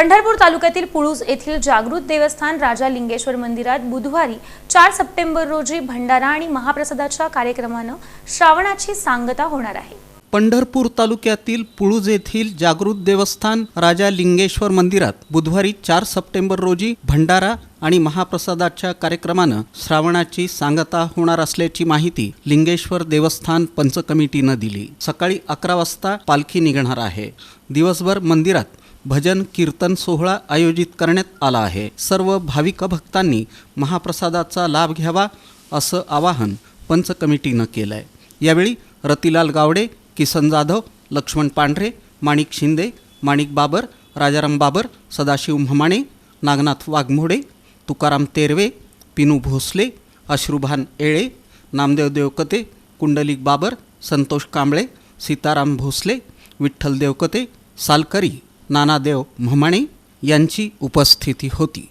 पंढरपूर तालुक्यातील पुळूज येथील जागृत देवस्थान राजा लिंगेश्वर मंदिरात बुधवारी चार सप्टेंबर रोजी भंडारा आणि महाप्रसादाच्या कार्यक्रमानं श्रावणाची सांगता होणार आहे. पंढरपूर तालुक्यातील पुळूज येथील जागृत देवस्थान राजा लिंगेश्वर मंदिरात बुधवारी चार सप्टेंबर रोजी भंडारा आणि महाप्रसादाच्या कार्यक्रमानं श्रावणाची सांगता होणार असल्याची माहिती लिंगेश्वर देवस्थान पंच कमिटीनं दिली. सकाळी अकरा वाजता पालखी निघणार आहे. दिवसभर मंदिरात भजन कीर्तन सोहळा आयोजित करण्यात आला आहे. सर्व भाविक भक्तांनी महाप्रसादाचा लाभ घ्यावा असं आवाहन पंच कमिटीनं केलं आहे यावेळी रतिलाल गावडे किसन जाधव लक्ष्मण पांढरे माणिक शिंदे माणिक बाबर राजाराम बाबर सदाशिव म्हमाणे नागनाथ वाघमोडे तुकाराम तेरवे पिनू भोसले अश्रुभान येळे नामदेव देवकते कुंडलिक बाबर संतोष कांबळे सीताराम भोसले विठ्ठल देवकते सालकरी नानादेव म्हमाणे यांची उपस्थिती होती.